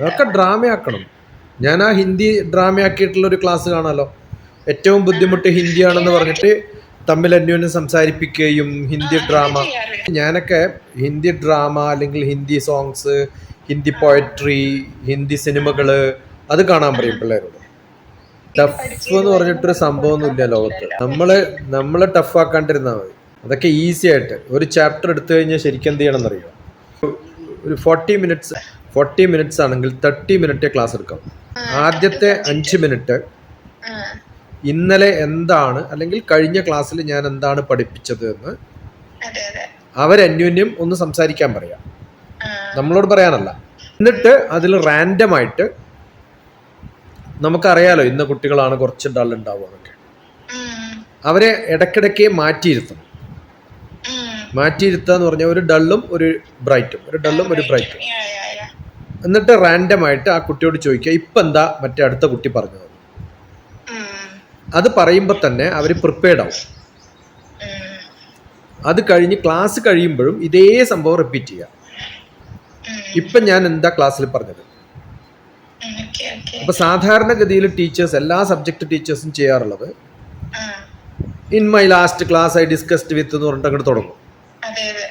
അതൊക്കെ ഡ്രാമയാക്കണം. ഞാൻ ആ ഹിന്ദി ഡ്രാമയാക്കിയിട്ടുള്ള ഒരു ക്ലാസ് കാണാലോ. ഏറ്റവും ബുദ്ധിമുട്ട് ഹിന്ദിയാണെന്ന് പറഞ്ഞിട്ട് തമ്മിൽ അന്യോന്യം സംസാരിപ്പിക്കുകയും ഹിന്ദി ഡ്രാമ. ഞാനൊക്കെ ഹിന്ദി ഡ്രാമ അല്ലെങ്കിൽ ഹിന്ദി സോങ്സ് ഹിന്ദി പോയട്രി ഹിന്ദി സിനിമകൾ അത് കാണാൻ പറയും പിള്ളേരോട്. ടഫ് എന്ന് പറഞ്ഞിട്ടൊരു സംഭവമൊന്നുമില്ല ലോകത്ത്. നമ്മൾ നമ്മൾ ടഫ് ആക്കാണ്ടിരുന്നാൽ മതി. അതൊക്കെ ഈസി ആയിട്ട്. ഒരു ചാപ്റ്റർ എടുത്തു കഴിഞ്ഞാൽ ശരിക്കും എന്ത് ചെയ്യണം എന്നറിയോ ഒരു ഫോർട്ടി മിനിറ്റ്സ് ഫോർട്ടി മിനിറ്റ്സ് ആണെങ്കിൽ തേർട്ടി മിനിറ്റ് ക്ലാസ് എടുക്കാം. ആദ്യത്തെ അഞ്ച് മിനിറ്റ് ഇന്നലെ എന്താണ് അല്ലെങ്കിൽ കഴിഞ്ഞ ക്ലാസ്സിൽ ഞാൻ എന്താണ് പഠിപ്പിച്ചത് എന്ന് അവരന്യോന്യം ഒന്ന് സംസാരിക്കാൻ പറയാം. നമ്മളോട് പറയാനല്ല. എന്നിട്ട് അതിൽ റാൻഡം ആയിട്ട് നമുക്കറിയാലോ ഇന്ന് കുട്ടികളാണ് കുറച്ച് ഡൾ ഉണ്ടാവുക അവരെ ഇടയ്ക്കിടയ്ക്ക് മാറ്റിയിരുത്തണം. മാറ്റിയിരുത്തുക എന്ന് പറഞ്ഞാൽ ഒരു ഡള്ളും ഒരു ബ്രൈറ്റും. ഒരു ഡള്ളും ഒരു ബ്രൈറ്റും. എന്നിട്ട് റാൻഡം ആയിട്ട് ആ കുട്ടിയോട് ചോദിക്കുക ഇപ്പം എന്താ മറ്റേ അടുത്ത കുട്ടി പറഞ്ഞത്? അത് പറയുമ്പോൾ തന്നെ അവർ പ്രിപ്പയർഡ് ആവും. അത് കഴിഞ്ഞ് ക്ലാസ് കഴിയുമ്പോഴും ഇതേ സംഭവം റിപ്പീറ്റ് ചെയ്യുക. ഇപ്പം ഞാൻ എന്താ ക്ലാസ്സിൽ പറഞ്ഞത്. അപ്പൊ സാധാരണഗതിയിൽ ടീച്ചേഴ്സ് എല്ലാ സബ്ജക്ട് ടീച്ചേഴ്സും ചെയ്യാറുള്ളത് in my last class I discussed with എന്ന് പറഞ്ഞിട്ട് അങ്ങോട്ട് തുടങ്ങും. അതെ അതെ.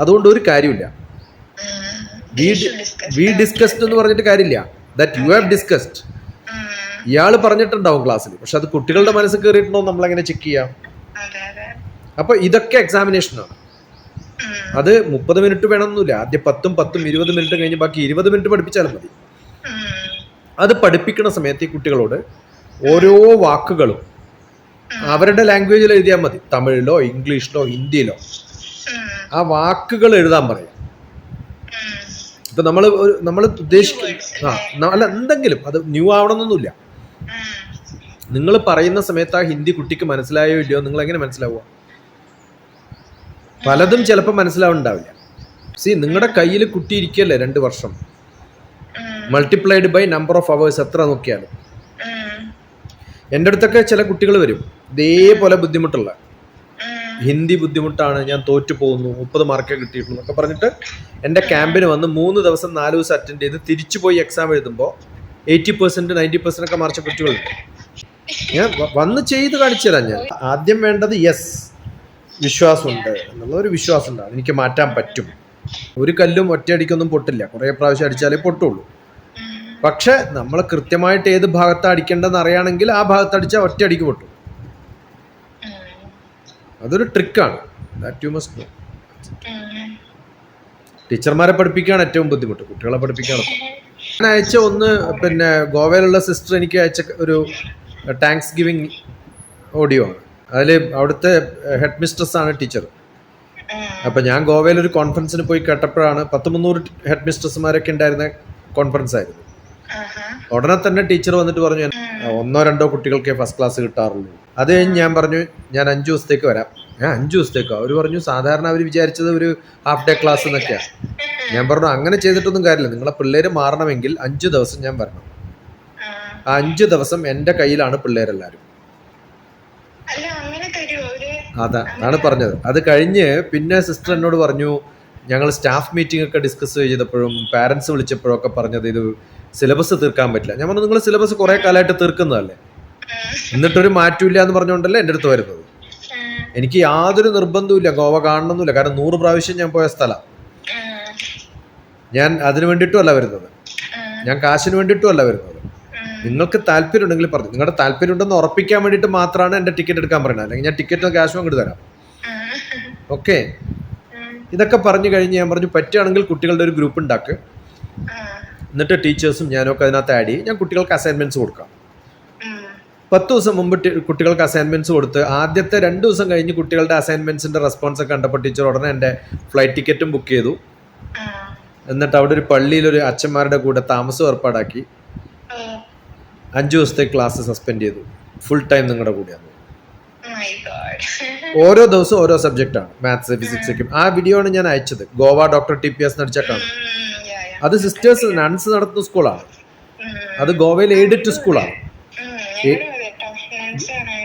അതുകൊണ്ട് ഒരു കാര്യമില്ല. വി ഡിസ്കസ്ഡ് എന്ന് പറഞ്ഞിട്ട് കാര്യമില്ല. ദാറ്റ് യു ഹാവ് ഡിസ്കസ്ഡ് ഇയാൾ പറഞ്ഞിട്ടുണ്ടാവും ക്ലാസ്സിൽ പക്ഷെ അത് കുട്ടികളുടെ മനസ്സിൽ കയറിയിട്ടുണ്ടോ നമ്മൾ എങ്ങനെ ചെക്ക് ചെയ്യാം? അപ്പൊ ഇതൊക്കെ എക്സാമിനേഷനാണ് അത് മുപ്പത് മിനിറ്റ് വേണമെന്നില്ല ആദ്യം പത്തും പത്തും ഇരുപത് മിനിറ്റ് കഴിഞ്ഞ് ബാക്കി ഇരുപത് മിനിറ്റ് പഠിപ്പിച്ചാലും മതി. അത് പഠിപ്പിക്കുന്ന സമയത്ത് ഈ കുട്ടികളോട് ഓരോ വാക്കുകളും അവരുടെ ലാംഗ്വേജിൽ എഴുതിയാൽ മതി. തമിഴിലോ ഇംഗ്ലീഷിലോ ഹിന്ദിയിലോ. ആ വാക്കുകൾ എഴുതാൻ പറയാം. ഇപ്പൊ നമ്മൾ നമ്മൾ ഉദ്ദേശിക്കുന്ന ആ അല്ല? എന്തെങ്കിലും. അത് ന്യൂ ആവണമെന്നൊന്നുമില്ല. നിങ്ങൾ പറയുന്ന സമയത്ത് ആ ഹിന്ദി കുട്ടിക്ക് മനസ്സിലായോ ഇല്ലയോ നിങ്ങൾ എങ്ങനെ മനസ്സിലാവുക? പലതും ചിലപ്പോൾ മനസ്സിലാവുന്നുണ്ടാവില്ല. സി നിങ്ങളുടെ കയ്യിൽ കുട്ടി ഇരിക്കല്ലേ രണ്ട് വർഷം? Multiplied by number of hours എത്ര നോക്കിയാലും. എന്റെ അടുത്തൊക്കെ ചില കുട്ടികൾ വരും. ഇതേപോലെ ബുദ്ധിമുട്ടുള്ള. ഹിന്ദി ബുദ്ധിമുട്ടാണ് ഞാൻ തോറ്റു പോകുന്നു മുപ്പത് മാർക്കേ കിട്ടിയിട്ടുള്ളൂ എന്നൊക്കെ പറഞ്ഞിട്ട് എന്റെ ക്യാമ്പിന് വന്ന് മൂന്ന് ദിവസം നാല് ദിവസം അറ്റൻഡ് ചെയ്ത് തിരിച്ചു പോയി എക്സാം എഴുതുമ്പോൾ എയ്റ്റി പെർസെന്റ് നയന്റി പെർസെന്റ് ഒക്കെ മാർച്ച കുട്ടികളുണ്ട് ഞാൻ വന്ന് ചെയ്ത് കാണിച്ചു തരാം ഞാൻ. ആദ്യം വേണ്ടത് യെസ് വിശ്വാസമുണ്ട് എന്നുള്ള ഒരു വിശ്വാസം ഉണ്ടാകും എനിക്ക് മാറ്റാൻ പറ്റും. ഒരു കല്ലും ഒറ്റയടിക്കൊന്നും പൊട്ടില്ല. കുറേ പ്രാവശ്യം അടിച്ചാലേ പൊട്ടുള്ളൂ. പക്ഷെ നമ്മൾ കൃത്യമായിട്ട് ഏത് ഭാഗത്താണ് അടിക്കേണ്ടതെന്ന് അറിയാണെങ്കിൽ ആ ഭാഗത്ത് അടിച്ചാൽ ഒറ്റ അടിക്ക് പൊട്ടും. അതൊരു ട്രിക്കാണ്. യു നോ ടീച്ചർമാരെ പഠിപ്പിക്കുകയാണ് ഏറ്റവും ബുദ്ധിമുട്ട്. കുട്ടികളെ പഠിപ്പിക്കുകയാണ് ഞാൻ അയച്ച ഒന്ന് പിന്നെ ഗോവയിലുള്ള സിസ്റ്റർ എനിക്ക് അയച്ച ഒരു താങ്ക്സ് ഗിവിങ് ഓഡിയോ ആണ്. അതിൽ അവിടുത്തെ ഹെഡ് മിസ്ട്രസ് ആണ് ടീച്ചർ. അപ്പം ഞാൻ ഗോവയിൽ ഒരു കോൺഫറൻസിന് പോയി കേട്ടപ്പോഴാണ് പത്ത് മുന്നൂറ് ഹെഡ് മിസ്ട്രസ്മാരൊക്കെ ഉണ്ടായിരുന്ന കോൺഫറൻസ് ആയിരുന്നു. ഉടനെ തന്നെ ടീച്ചർ വന്നിട്ട് പറഞ്ഞു ഒന്നോ രണ്ടോ കുട്ടികൾക്കേ ഫസ്റ്റ് ക്ലാസ് കിട്ടാറുള്ളൂ. അത് കഴിഞ്ഞ് ഞാൻ പറഞ്ഞു ഞാൻ അഞ്ചു ദിവസത്തേക്ക് വരാം. ഞാൻ അഞ്ചു ദിവസത്തേക്ക്? അവർ പറഞ്ഞു സാധാരണ അവർ വിചാരിച്ചത് ഒരു ഹാഫ് ഡേ ക്ലാസ് എന്നൊക്കെയാണ് ഞാൻ പറഞ്ഞു അങ്ങനെ ചെയ്തിട്ടൊന്നും കാര്യമില്ല. നിങ്ങളെ പിള്ളേര് മാറണമെങ്കിൽ അഞ്ചു ദിവസം ഞാൻ വരണം. ആ. അഞ്ചു ദിവസം എന്റെ കയ്യിലാണ് പിള്ളേരെല്ലാവരും. ഒരു അതാ അതാണ് പറഞ്ഞത്. അത് കഴിഞ്ഞ് പിന്നെ സിസ്റ്റർ എന്നോട് പറഞ്ഞു ഞങ്ങൾ സ്റ്റാഫ് മീറ്റിംഗ് ഒക്കെ ഡിസ്കസ് ചെയ്തപ്പോഴും പാരൻസ് വിളിച്ചപ്പോഴും ഒക്കെ പറഞ്ഞത് ഇത് സിലബസ് തീർക്കാൻ പറ്റില്ല. ഞാൻ പറഞ്ഞു നിങ്ങൾ സിലബസ് കുറെ കാലമായിട്ട് തീർക്കുന്നതല്ലേ? എന്നിട്ടൊരു മാറ്റമില്ല എന്ന് പറഞ്ഞുകൊണ്ടല്ലേ എന്റെ അടുത്ത് വരുന്നത്? എനിക്ക് യാതൊരു നിർബന്ധവുമില്ല. ഗോവ കാണണമെന്നില്ല. കാരണം നൂറ് പ്രാവശ്യം ഞാൻ പോയ സ്ഥലം. ഞാൻ അതിന് വേണ്ടിയിട്ടും അല്ല വരുന്നത്. ഞാൻ കാശിന് വേണ്ടിയിട്ടും അല്ല വരുന്നത്. നിങ്ങൾക്ക് താല്പര്യം ഉണ്ടെങ്കിൽ പറഞ്ഞു. നിങ്ങളുടെ താല്പര്യം ഉണ്ടെന്ന് ഉറപ്പിക്കാൻ വേണ്ടിയിട്ട് മാത്രമാണ് എന്റെ ടിക്കറ്റ് എടുക്കാൻ പറയുന്നത്. അല്ലെങ്കിൽ ഞാൻ ടിക്കറ്റ് ക്യാഷും അങ്ങോട്ട് തരാം. ഓക്കെ? ഇതൊക്കെ പറഞ്ഞു കഴിഞ്ഞ് ഞാൻ പറഞ്ഞു പറ്റുകയാണെങ്കിൽ കുട്ടികളുടെ ഒരു ഗ്രൂപ്പ് ഉണ്ടാക്ക്. എന്നിട്ട് ടീച്ചേഴ്സും ഞാനൊക്കെ അതിനകത്ത് ആഡ് ചെയ്യും. ഞാൻ കുട്ടികൾക്ക് അസൈൻമെന്റ്സ് കൊടുക്കാം. പത്ത് ദിവസം മുമ്പ് കുട്ടികൾക്ക് അസൈൻമെന്റ്സ് കൊടുത്ത് ആദ്യത്തെ രണ്ട് ദിവസം കഴിഞ്ഞ് കുട്ടികളുടെ അസൈൻമെന്റ്സിന്റെ റെസ്പോൺസ് ഒക്കെ കണ്ടപ്പോൾ ടീച്ചർ ഉടനെ എന്റെ ഫ്ലൈറ്റ് ടിക്കറ്റും ബുക്ക് ചെയ്തു. എന്നിട്ട് അവിടെ ഒരു പള്ളിയിൽ ഒരു അച്ഛന്മാരുടെ കൂടെ താമസം ഏർപ്പാടാക്കി. അഞ്ച് ദിവസത്തെ ക്ലാസ് സസ്പെൻഡ് ചെയ്തു. ഫുൾ ടൈം നിങ്ങളുടെ കൂടെയാണ്. ഗോഡ് ഓരോ ദിവസവും ഓരോ സബ്ജക്റ്റാണ് മാത്സ് ഫിസിക്സ് ഒക്കെ ആ വീഡിയോ ആണ് ഞാൻ അയച്ചത്. Goa doctor T P S നടിച്ചക്കാണ് അത് സിസ്റ്റേഴ്സ് നൺസ് നടത്തുന്ന സ്കൂളാണ് അത് ഗോവയിൽ എയ്ഡഡ് സ്കൂളാണ്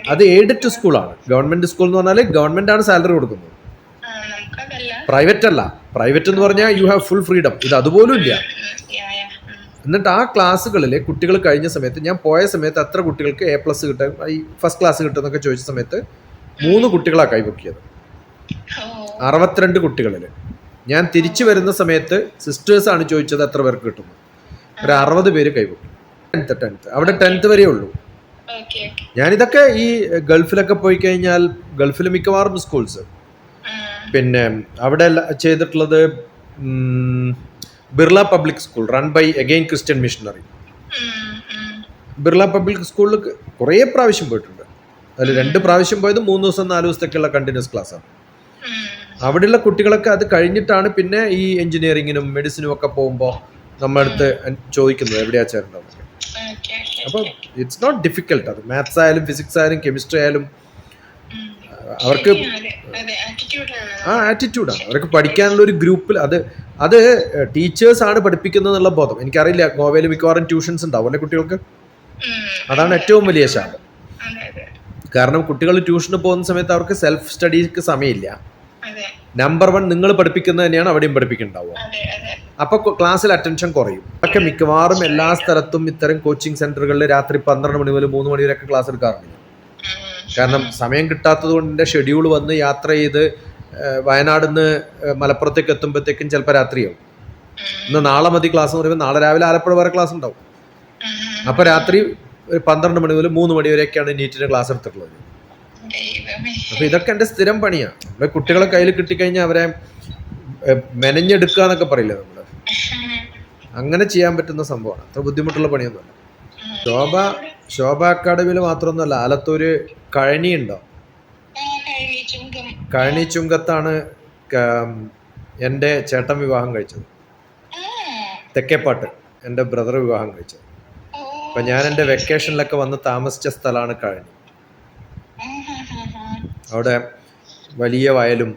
അത് എയ്ഡഡ് സ്കൂളാണ് ഗവൺമെന്റ് സ്കൂൾ എന്ന് പറഞ്ഞാൽ ഗവൺമെന്റ് ആണ് സാലറി കൊടുക്കുന്നത്. പ്രൈവറ്റ് അല്ല. പ്രൈവറ്റ് എന്ന് പറഞ്ഞാൽ യു ഹാവ് ഫുൾ ഫ്രീഡം ഇത് അതുപോലും ഇല്ല. എന്നിട്ട് ആ ക്ലാസ്സുകളിൽ കുട്ടികൾ കഴിഞ്ഞ സമയത്ത് ഞാൻ പോയ സമയത്ത് അത്ര കുട്ടികൾക്ക് എ പ്ലസ് കിട്ടും ഈ ഫസ്റ്റ് ക്ലാസ് കിട്ടും എന്നൊക്കെ ചോദിച്ച സമയത്ത് മൂന്ന് കുട്ടികളാണ് കൈപൊക്കിയത് അറുപത്തിരണ്ട് കുട്ടികളിൽ ഞാൻ തിരിച്ചു വരുന്ന സമയത്ത് സിസ്റ്റേഴ്സാണ് ചോദിച്ചത് എത്ര പേർക്ക് കിട്ടുന്നു ഒരു അറുപത് പേര് കൈവിട്ടു. ടെൻത്ത് ടെൻത്ത് അവിടെ ടെൻത്ത് വരെ ഉള്ളൂ. ഞാനിതൊക്കെ ഈ ഗൾഫിലൊക്കെ പോയി കഴിഞ്ഞാൽ ഗൾഫിൽ മിക്കവാറും സ്കൂൾസ് പിന്നെ അവിടെ ചെയ്തിട്ടുള്ളത് Birla public school run by again Christian missionary Birla public സ്കൂളിൽ കുറേ പ്രാവശ്യം പോയിട്ടുണ്ട്. അതിൽ രണ്ട് പ്രാവശ്യം പോയത് മൂന്ന് ദിവസം നാല് ദിവസത്തേക്കുള്ള കണ്ടിന്യൂസ് ക്ലാസ്സാണ് അവിടെയുള്ള കുട്ടികളൊക്കെ അത് കഴിഞ്ഞിട്ടാണ് പിന്നെ ഈ എഞ്ചിനീയറിങ്ങിനും മെഡിസിനും ഒക്കെ പോകുമ്പോൾ നമ്മളടുത്ത് ചോദിക്കുന്നത് എവിടെയാ ചേരേണ്ടത് അപ്പോൾ ഇറ്റ്സ് നോട്ട് ഡിഫിക്കൽട്ട് അത്. മാത്സ് ആയാലും ഫിസിക്സ് ആയാലും കെമിസ്ട്രി ആയാലും അവർക്ക് ആ ആറ്റിറ്റ്യൂഡാണ് അവർക്ക് പഠിക്കാനുള്ള ഒരു ഗ്രൂപ്പിൽ അത് അത് ടീച്ചേഴ്സ് ആണ് പഠിപ്പിക്കുന്നത് എന്നുള്ള ബോധം. എനിക്കറിയില്ല ഗോവയിൽ മിക്കവാറും ട്യൂഷൻസ് ഉണ്ടാവും അല്ലെ കുട്ടികൾക്ക്? അതാണ് ഏറ്റവും വലിയ ശാപം. കാരണം കുട്ടികൾ ട്യൂഷന് പോകുന്ന സമയത്ത് അവർക്ക് സെൽഫ് സ്റ്റഡിക്ക് സമയമില്ല. നമ്പർ വൺ നിങ്ങൾ പഠിപ്പിക്കുന്നത് തന്നെയാണ് അവിടെയും പഠിപ്പിക്കുന്നുണ്ടാവുക. അപ്പൊ ക്ലാസ്സിൽ അറ്റൻഷൻ കുറയും. ഒക്കെ മിക്കവാറും എല്ലാ സ്ഥലത്തും ഇത്തരം കോച്ചിങ് സെന്ററുകളിൽ രാത്രി പന്ത്രണ്ട് മണി മുതൽ മൂന്ന് മണി വരെയൊക്കെ ക്ലാസ് എടുക്കാറുണ്ട്. കാരണം സമയം കിട്ടാത്തത് കൊണ്ട് എന്റെ ഷെഡ്യൂൾ വന്ന് യാത്ര ചെയ്ത് വയനാട് നിന്ന് മലപ്പുറത്തേക്ക് എത്തുമ്പോഴത്തേക്കും ചിലപ്പോൾ രാത്രിയാവും. ഇന്ന് നാളെ മതി ക്ലാസ് എന്ന് പറയുമ്പോൾ നാളെ രാവിലെ ആലപ്പുഴ വരെ ക്ലാസ് ഉണ്ടാവും. അപ്പോൾ രാത്രി ഒരു പന്ത്രണ്ട് മണി മുതൽ മൂന്ന് മണി വരെയൊക്കെയാണ് നീറ്റിന് ക്ലാസ് എടുത്തിട്ടുള്ളത്. അപ്പോൾ ഇതൊക്കെ എന്റെ സ്ഥിരം പണിയാ. നമ്മുടെ കുട്ടികളെ കയ്യിൽ കിട്ടിക്കഴിഞ്ഞാൽ അവരെ മെനഞ്ഞെടുക്കുക എന്നൊക്കെ പറയില്ലേ നമ്മൾ അങ്ങനെ ചെയ്യാൻ പറ്റുന്ന സംഭവമാണ്. അത്ര ബുദ്ധിമുട്ടുള്ള പണിയൊന്നുമല്ല. ശോഭ ശോഭ അക്കാഡമിയിൽ മാത്രമൊന്നുമല്ല ആലത്തൂര് കഴനിയുണ്ടോ? കഴനി ചുങ്കത്താണ് എന്റെ ചേട്ടൻ വിവാഹം കഴിച്ചത്. തെക്കേപ്പാട്ട് എന്റെ ബ്രദർ വിവാഹം കഴിച്ചത്. അപ്പം ഞാൻ എന്റെ വെക്കേഷനിലൊക്കെ വന്ന് താമസിച്ച സ്ഥലമാണ് കഴനി. അവിടെ വലിയ വയലും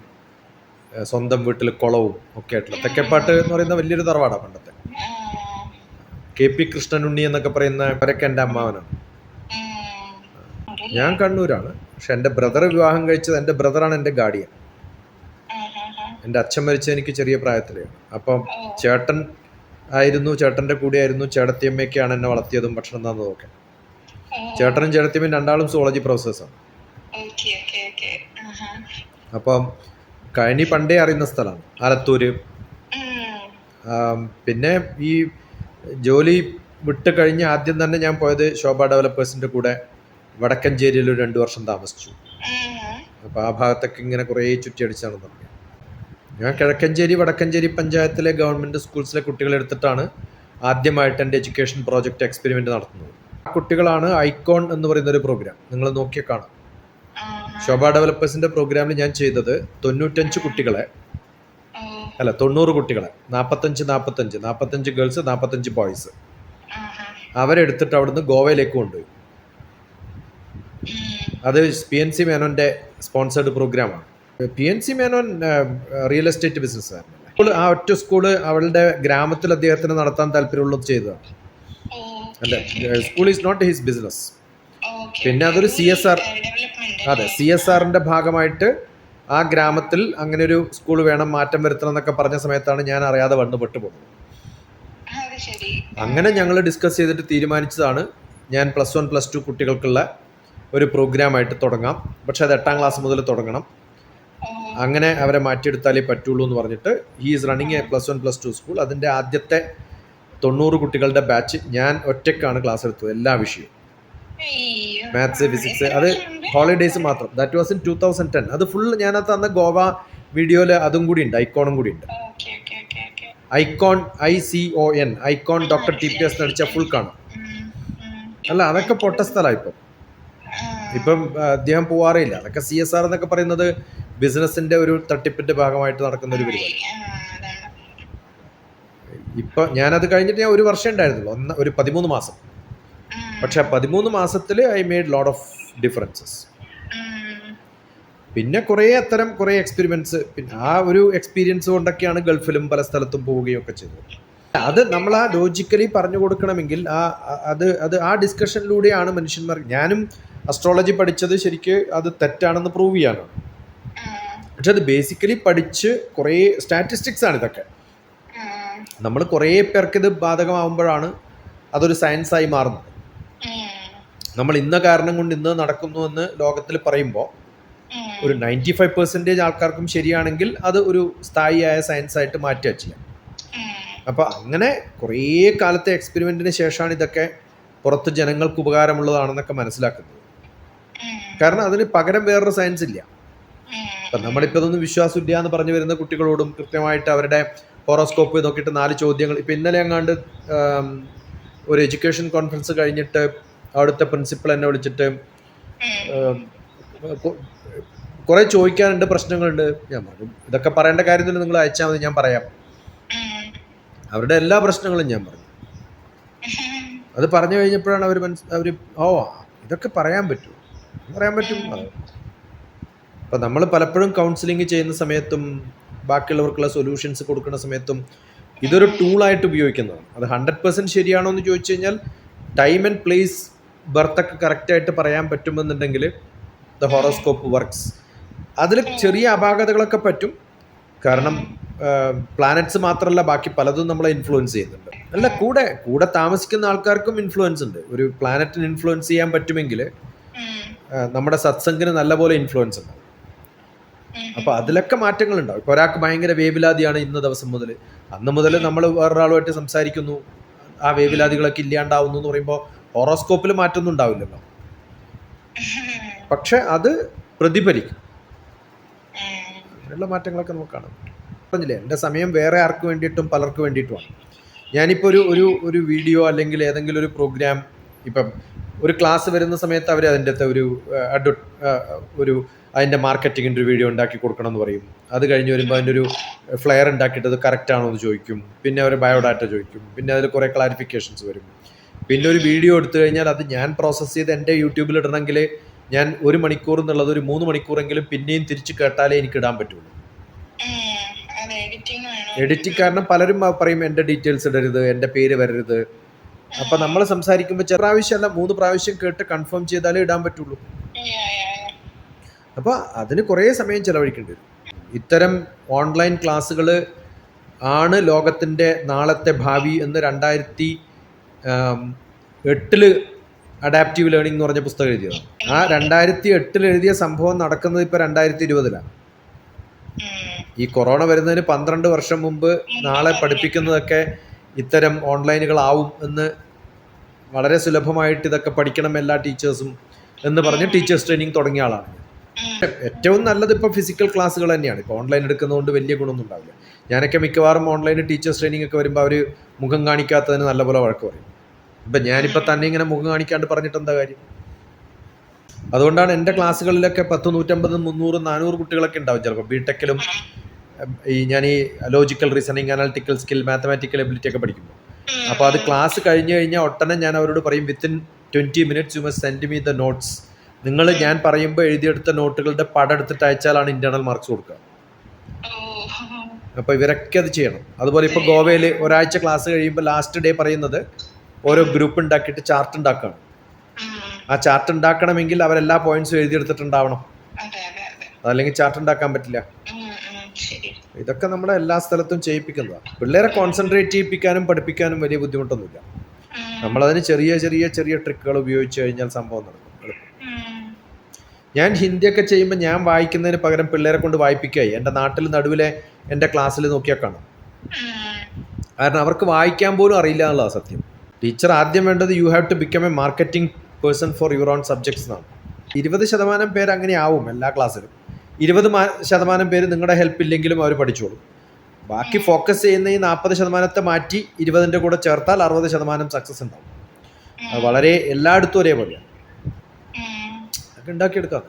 സ്വന്തം വീട്ടിൽ കുളവും ഒക്കെ ആയിട്ടുള്ള തെക്കേപ്പാട്ട് എന്ന് പറയുന്ന വലിയൊരു തറവാടാണ് പണ്ടത്തെ. കെ പി കൃഷ്ണനുണ്ണി എന്നൊക്കെ പറയുന്ന അവരൊക്കെ എന്റെ അമ്മാവനാണ്. ഞാൻ കണ്ണൂരാണ്. പക്ഷെ എന്റെ ബ്രദർ വിവാഹം കഴിച്ചത് എന്റെ ബ്രദറാണ് എന്റെ ഗാർഡിയൻ. എന്റെ അച്ഛൻ മരിച്ചത് എനിക്ക് ചെറിയ പ്രായത്തിലാണ് അപ്പം ചേട്ടൻ ആയിരുന്നു ചേട്ടന്റെ കൂടെയായിരുന്നു ചേട്ടത്തിയമ്മയൊക്കെയാണ് എന്നെ വളർത്തിയതും ഭക്ഷണം തന്നതും ഒക്കെ. ചേട്ടനും ചേട്ടത്തിയമ്മയും രണ്ടാളും സോളജി പ്രൊഫസേഴ്സാണ് അപ്പം കഴിഞ്ഞി പണ്ടേ അറിയുന്ന സ്ഥലമാണ് ആലത്തൂര്. പിന്നെ ഈ ജോലി വിട്ട് കഴിഞ്ഞ് ആദ്യം തന്നെ ഞാൻ പോയത് ശോഭ ഡെവലപ്പേഴ്സിന്റെ കൂടെ വടക്കഞ്ചേരിയിൽ ഒരു രണ്ടു വർഷം താമസിച്ചു. അപ്പൊ ആ ഭാഗത്തൊക്കെ ഇങ്ങനെ കുറേ ചുറ്റിയടിച്ചാണ് തുടങ്ങിയത് ഞാൻ കിഴക്കഞ്ചേരി വടക്കഞ്ചേരി പഞ്ചായത്തിലെ ഗവൺമെന്റ് സ്കൂൾസിലെ കുട്ടികളെ എടുത്തിട്ടാണ് ആദ്യമായിട്ട് എന്റെ എഡ്യൂക്കേഷൻ പ്രോജക്റ്റ് എക്സ്പെരിമെന്റ് നടത്തുന്നത്. ആ കുട്ടികളാണ് ഐക്കോൺ എന്ന് പറയുന്ന ഒരു പ്രോഗ്രാം. നിങ്ങൾ നോക്കിയാൽ കാണാം. ശോഭ ഡെവലപ്പേഴ്സിന്റെ പ്രോഗ്രാമിൽ ഞാൻ ചെയ്തത് തൊണ്ണൂറ്റഞ്ച് കുട്ടികളെ. അല്ല തൊണ്ണൂറ് കുട്ടികളെ. നാൽപ്പത്തഞ്ച് നാൽപ്പത്തഞ്ച് നാൽപ്പത്തഞ്ച് ഗേൾസ് നാൽപ്പത്തഞ്ച് ബോയ്സ്. അവരെടുത്തിട്ട് അവിടുന്ന് ഗോവയിലേക്ക് കൊണ്ടുപോയി. അത് പി എൻ സി മേനോന്റെ സ്പോൺസേഡ് പ്രോഗ്രാമാണ്. P N C Menon real estate ബിസിനസ്സായിരുന്നു അപ്പോൾ ആ ഒറ്റ സ്കൂൾ അവളുടെ ഗ്രാമത്തിൽ അദ്ദേഹത്തിന് നടത്താൻ താല്പര്യമുള്ളത് ചെയ്തതാണ്. അല്ലെ? School is not his business. പിന്നെ അതൊരു CSR അതെ സി എസ് ആറിന്റെ ഭാഗമായിട്ട് ആ ഗ്രാമത്തിൽ അങ്ങനെ ഒരു സ്കൂൾ വേണം മാറ്റം വരുത്തണം എന്നൊക്കെ പറഞ്ഞ സമയത്താണ് ഞാൻ അറിയാതെ വന്ന് പെട്ടുപോകുന്നത്. അങ്ങനെ ഞങ്ങൾ ഡിസ്കസ് ചെയ്തിട്ട് തീരുമാനിച്ചതാണ് ഞാൻ പ്ലസ് വൺ പ്ലസ് ടു കുട്ടികൾക്കുള്ള ഒരു പ്രോഗ്രാമായിട്ട് തുടങ്ങാം. പക്ഷെ അത് എട്ടാം ക്ലാസ് മുതൽ തുടങ്ങണം. അങ്ങനെ അവരെ മാറ്റിയെടുത്താലേ പറ്റുള്ളൂ എന്ന് പറഞ്ഞിട്ട് he is running a plus one plus two school അതിന്റെ ആദ്യത്തെ തൊണ്ണൂറ് കുട്ടികളുടെ ബാച്ച് ഞാൻ ഒറ്റയ്ക്കാണ് ക്ലാസ് എടുത്തത് എല്ലാ വിഷയവും. മാത്സ് ഫിസിക്സ് അത് ഹോളിഡേയ്സ് മാത്രം. That was in two thousand ten അത് ഫുൾ ഞാനത് അന്ന് ഗോവ വീഡിയോയിൽ അതും കൂടി ഉണ്ട് ഐക്കോണും കൂടി ഉണ്ട്. Icon I C O N Icon doctor T P S നടിച്ച full കാണാം. അല്ല അതൊക്കെ പൊട്ട സ്ഥലമാണ് ഇപ്പം. ഇപ്പം അദ്ദേഹം പോവാറില്ല അതൊക്കെ സി എസ് ആർ എന്നൊക്കെ പറയുന്നത് ബിസിനസിന്റെ ഒരു തട്ടിപ്പിന്റെ ഭാഗമായിട്ട് നടക്കുന്ന ഒരു പരിപാടി. ഇപ്പൊ ഞാനത് കഴിഞ്ഞിട്ട് ഞാൻ ഒരു വർഷം ഉണ്ടായിരുന്നുള്ളൂ. ഒന്ന് ഒരു പതിമൂന്ന് മാസം. പക്ഷെ പതിമൂന്ന് മാസത്തിൽ I made lot of differences. പിന്നെ കുറേ അത്തരം കുറേ എക്സ്പെരിമെന്റ്സ്. പിന്നെ ആ ഒരു എക്സ്പീരിയൻസ് കൊണ്ടൊക്കെയാണ് ഗൾഫിലും പല സ്ഥലത്തും പോവുകയും ഒക്കെ ചെയ്തത്. അത് നമ്മൾ ആ ലോജിക്കലി പറഞ്ഞു കൊടുക്കണമെങ്കിൽ ആ അത് അത് ആ ഡിസ്കഷനിലൂടെയാണ് മനുഷ്യന്മാർ ഞാനും അസ്ട്രോളജി പഠിച്ചത് ശരിക്ക് അത് തെറ്റാണെന്ന് പ്രൂവ് ചെയ്യാനാണ്. പക്ഷെ അത് ബേസിക്കലി പഠിച്ച് കുറേ സ്റ്റാറ്റിസ്റ്റിക്സ് ആണ് ഇതൊക്കെ. നമ്മൾ കുറേ പേർക്ക് ഇത് ബാധകമാകുമ്പോഴാണ് അതൊരു സയൻസായി മാറുന്നത്. നമ്മൾ ഇന്ന കാരണം കൊണ്ട് ഇന്ന് നടക്കുന്നു എന്ന് ലോകത്തിൽ പറയുമ്പോൾ ഒരു നയന്റി ഫൈവ് പെർസെന്റേജ് ആൾക്കാർക്കും ശരിയാണെങ്കിൽ അത് ഒരു സ്ഥായിയായ സയൻസായിട്ട് മാറ്റുക ചെയ്യാം. അപ്പോൾ അങ്ങനെ കുറേ കാലത്തെ എക്സ്പെരിമെന്റിന് ശേഷമാണ് ഇതൊക്കെ പുറത്ത് ജനങ്ങൾക്ക് ഉപകാരമുള്ളതാണെന്നൊക്കെ മനസ്സിലാക്കുന്നത്. കാരണം അതിന് പകരം വേറൊരു സയൻസ് ഇല്ല. അപ്പം നമ്മളിപ്പോൾ ഇതൊന്നും വിശ്വാസമില്ല എന്ന് പറഞ്ഞു വരുന്ന കുട്ടികളോടും കൃത്യമായിട്ട് അവരുടെ ഹോറോസ്കോപ്പ് നോക്കിയിട്ട് നാല് ചോദ്യങ്ങൾ. ഇപ്പം ഇന്നലെ അങ്ങാണ്ട് ഒരു എഡ്യൂക്കേഷൻ കോൺഫറൻസ് കഴിഞ്ഞിട്ട് അവിടുത്തെ പ്രിൻസിപ്പൾ എന്നെ വിളിച്ചിട്ട് കുറെ ചോദിക്കാനുണ്ട് പ്രശ്നങ്ങളുണ്ട്. ഞാൻ പറഞ്ഞു ഇതൊക്കെ പറയേണ്ട കാര്യത്തിൽ നിങ്ങൾ അയച്ചാൽ മതി ഞാൻ പറയാം. അവരുടെ എല്ലാ പ്രശ്നങ്ങളും ഞാൻ പറഞ്ഞു. അത് പറഞ്ഞു കഴിഞ്ഞപ്പോഴാണ് അവർ മനസ് അവർ ഓ ഇതൊക്കെ പറയാൻ പറ്റും. പറയാൻ പറ്റും അപ്പം നമ്മൾ പലപ്പോഴും കൗൺസിലിംഗ് ചെയ്യുന്ന സമയത്തും ബാക്കിയുള്ളവർക്കുള്ള സൊല്യൂഷൻസ് കൊടുക്കുന്ന സമയത്തും ഇതൊരു ടൂളായിട്ട് ഉപയോഗിക്കുന്നതാണ്. അത് ഹൺഡ്രഡ് പെർസെന്റ് ശരിയാണോ എന്ന് ചോദിച്ചു കഴിഞ്ഞാൽ ടൈം ആൻഡ് പ്ലേസ് ബർത്തൊക്കെ കറക്റ്റായിട്ട് പറയാൻ പറ്റുമെന്നുണ്ടെങ്കിൽ ദ ഹോറോസ്കോപ്പ് വർക്ക്സ്. അതിൽ ചെറിയ അപാകതകളൊക്കെ പറ്റും. കാരണം പ്ലാനറ്റ്സ് മാത്രമല്ല ബാക്കി പലതും നമ്മളെ ഇൻഫ്ലുവൻസ് ചെയ്യുന്നുണ്ട്. അല്ല കൂടെ കൂടെ താമസിക്കുന്ന ആൾക്കാർക്കും ഇൻഫ്ലുവൻസ് ഉണ്ട്. ഒരു പ്ലാനറ്റിന് ഇൻഫ്ലുവൻസ് ചെയ്യാൻ പറ്റുമെങ്കിൽ നമ്മുടെ സത്സംഗിന് നല്ലപോലെ ഇൻഫ്ലുവൻസ് ഉണ്ട്. അപ്പൊ അതിലൊക്കെ മാറ്റങ്ങൾ ഉണ്ടാവും ഇപ്പൊ ഒരാൾക്ക് ഭയങ്കര വേവിലാതിയാണ് ഇന്ന ദിവസം മുതൽ അന്ന് മുതൽ നമ്മൾ വേറൊരാളുമായിട്ട് സംസാരിക്കുന്നു. ആ വേവിലാതികളൊക്കെ ഇല്ലാണ്ടാവുന്നു എന്ന് പറയുമ്പോൾ ഹോറോസ്കോപ്പിൽ മാറ്റൊന്നും ഉണ്ടാവില്ലല്ലോ പക്ഷെ അത് പ്രതിഫലിക്കും. അങ്ങനെയുള്ള മാറ്റങ്ങളൊക്കെ നമുക്ക് കാണാം പറഞ്ഞില്ലേ എന്റെ സമയം വേറെ ആർക്ക് വേണ്ടിയിട്ടും പലർക്ക് വേണ്ടിയിട്ടുമാണ്. ഞാനിപ്പോൾ ഒരു ഒരു ഒരു വീഡിയോ അല്ലെങ്കിൽ ഏതെങ്കിലും ഒരു പ്രോഗ്രാം ഇപ്പം ഒരു ക്ലാസ് വരുന്ന സമയത്ത് അവർ അതിന്റെ അകത്ത് ഒരു അഡ്വ ഒരു അതിന്റെ മാർക്കറ്റിങ്ങിന്റെ ഒരു വീഡിയോ ഉണ്ടാക്കി കൊടുക്കണം എന്ന് പറയും. അത് കഴിഞ്ഞ് വരുമ്പോൾ അതിന്റെ ഒരു ഫ്ലെയർ ഉണ്ടാക്കിയിട്ട് അത് കറക്റ്റ് ആണോ എന്ന് ചോദിക്കും. പിന്നെ അവർ ബയോഡാറ്റ ചോദിക്കും. പിന്നെ അതിൽ കുറേ ക്ലാരിഫിക്കേഷൻസ് വരും. പിന്നെ ഒരു വീഡിയോ എടുത്തു കഴിഞ്ഞാൽ അത് ഞാൻ പ്രോസസ്സ് ചെയ്ത് എന്റെ യൂട്യൂബിൽ ഇടണമെങ്കിൽ ഞാൻ ഒരു മണിക്കൂർ എന്നുള്ളത് ഒരു മൂന്ന് മണിക്കൂറെങ്കിലും പിന്നെയും തിരിച്ച് കേട്ടാലേ എനിക്ക് ഇടാൻ പറ്റുള്ളൂ. എഡിറ്റിംഗ് കാരണം പലരും പറയും എന്റെ ഡീറ്റെയിൽസ് ഇടരുത് എന്റെ പേര് വരരുത് അപ്പം നമ്മൾ സംസാരിക്കുമ്പോൾ ചെറു പ്രാവശ്യമല്ല മൂന്ന് പ്രാവശ്യം കേട്ട് കൺഫേം ചെയ്താലേ ഇടാൻ പറ്റുള്ളൂ. അപ്പോൾ അതിന് കുറേ സമയം ചിലവഴിക്കേണ്ടി വരും ഇത്തരം ഓൺലൈൻ ക്ലാസ്സുകൾ ആണ് ലോകത്തിന്റെ നാളത്തെ ഭാവി എന്ന് രണ്ടായിരത്തി എട്ടിൽ അഡാപ്റ്റീവ് ലേണിംഗ് എന്ന് പറഞ്ഞ പുസ്തകം എഴുതിയത് ആ രണ്ടായിരത്തി എട്ടിൽ എഴുതിയ സംഭവം നടക്കുന്നത് ഇപ്പൊ രണ്ടായിരത്തി ഇരുപതിലാണ് ഈ കൊറോണ വരുന്നതിന് പന്ത്രണ്ട് വർഷം മുമ്പ് നാളെ പഠിപ്പിക്കുന്നതൊക്കെ ഇത്തരം ഓൺലൈനുകളാവും എന്ന് വളരെ സുലഭമായിട്ട് ഇതൊക്കെ പഠിക്കണം എല്ലാ ടീച്ചേഴ്സും എന്ന് പറഞ്ഞ് ടീച്ചേഴ്സ് ട്രെയിനിങ് തുടങ്ങിയ ആളാണ്. ഏറ്റവും നല്ലത് ഇപ്പോൾ ഫിസിക്കൽ ക്ലാസ്സുകൾ തന്നെയാണ്. ഇപ്പോൾ ഓൺലൈൻ എടുക്കുന്നതുകൊണ്ട് വലിയ ഗുണമൊന്നും ഉണ്ടാവില്ല. ഞാനൊക്കെ മിക്കവാറും ഓൺലൈൻ ടീച്ചേഴ്സ് ട്രെയിനിങ് ഒക്കെ വരുമ്പോൾ അവർ മുഖം കാണിക്കാത്തതിന് നല്ലപോലെ വഴക്ക് പറയും. ഇപ്പം ഞാനിപ്പോൾ തന്നെ ഇങ്ങനെ മുഖം കാണിക്കാണ്ട് പറഞ്ഞിട്ട് എന്താ കാര്യം? അതുകൊണ്ടാണ് എന്റെ ക്ലാസ്സുകളിലൊക്കെ പത്ത് നൂറ്റമ്പത് മുന്നൂറ് നാനൂറ് കുട്ടികളൊക്കെ ഉണ്ടാവും ചിലപ്പോൾ. ബിടെക്കിലും ഈ ഞാൻ ഈ logical reasoning analytical skill mathematical ability ഒക്കെ പഠിക്കുമ്പോൾ. അപ്പോൾ അത് ക്ലാസ് കഴിഞ്ഞ് കഴിഞ്ഞാൽ ഒട്ടനെ ഞാൻ അവരോട് പറയും within twenty minutes you must send me the notes നിങ്ങൾ ഞാൻ പറയുമ്പോൾ എഴുതിയെടുത്ത നോട്ടുകളുടെ പടം എടുത്തിട്ട് അയച്ചാലാണ് ഇന്റേണൽ മാർക്സ് കൊടുക്കുക. അപ്പോൾ ഇവരൊക്കെ അത് ചെയ്യണം. അതുപോലെ ഇപ്പോൾ ഗോവയിൽ ഒരാഴ്ച ക്ലാസ് കഴിയുമ്പോൾ ലാസ്റ്റ് ഡേ പറയുന്നത് ഓരോ ഗ്രൂപ്പ് ഉണ്ടാക്കിയിട്ട് ചാർട്ട് ഉണ്ടാക്കണം. ആ ചാർട്ട് ഉണ്ടാക്കണമെങ്കിൽ അവരെല്ലാ പോയിന്റ്സും എഴുതിയെടുത്തിട്ടുണ്ടാവണം. അതല്ലെങ്കിൽ ചാർട്ട് ഉണ്ടാക്കാൻ പറ്റില്ല. ഇതൊക്കെ നമ്മളെ എല്ലാ സ്ഥലത്തും ചെയ്യിപ്പിക്കുന്നതാണ് പിള്ളേരെ കോൺസെൻട്രേറ്റ് ചെയ്യിപ്പിക്കാനും പഠിപ്പിക്കാനും വലിയ ബുദ്ധിമുട്ടൊന്നുമില്ല. നമ്മളതിന് ചെറിയ ചെറിയ ചെറിയ ട്രിക്കുകൾ ഉപയോഗിച്ച് കഴിഞ്ഞാൽ സംഭവം നടക്കും. ഞാൻ ഹിന്ദിയൊക്കെ ചെയ്യുമ്പോൾ ഞാൻ വായിക്കുന്നതിന് പകരം പിള്ളേരെ കൊണ്ട് വായിപ്പിക്കുകയായി എന്റെ നാട്ടിൽ നടുവിലെ എന്റെ ക്ലാസ്സിൽ നോക്കിയാൽ കാണും. കാരണം അവർക്ക് വായിക്കാൻ പോലും അറിയില്ല എന്നുള്ളതാണ് സത്യം. ടീച്ചർ ആദ്യം വേണ്ടത് you have to become a marketing person for your own subjects എന്നാണ്. ഇരുപത് ശതമാനം പേര് അങ്ങനെ ആവും എല്ലാ ക്ലാസ്സിലും ഇരുപത് ശതമാനം പേര് നിങ്ങളുടെ ഹെൽപ്പ് ഇല്ലെങ്കിലും അവർ പഠിച്ചോളും. ബാക്കി ഫോക്കസ് ചെയ്യുന്ന ഈ നാൽപ്പത് ശതമാനത്തെ മാറ്റി ഇരുപതിന്റെ കൂടെ ചേർത്താൽ അറുപത് ശതമാനം സക്സസ് ഉണ്ടാവും. അത് വളരെ എല്ലായിടത്തും ഒരേപോലെയാണ്. അതൊക്കെ ഉണ്ടാക്കിയെടുക്കാം.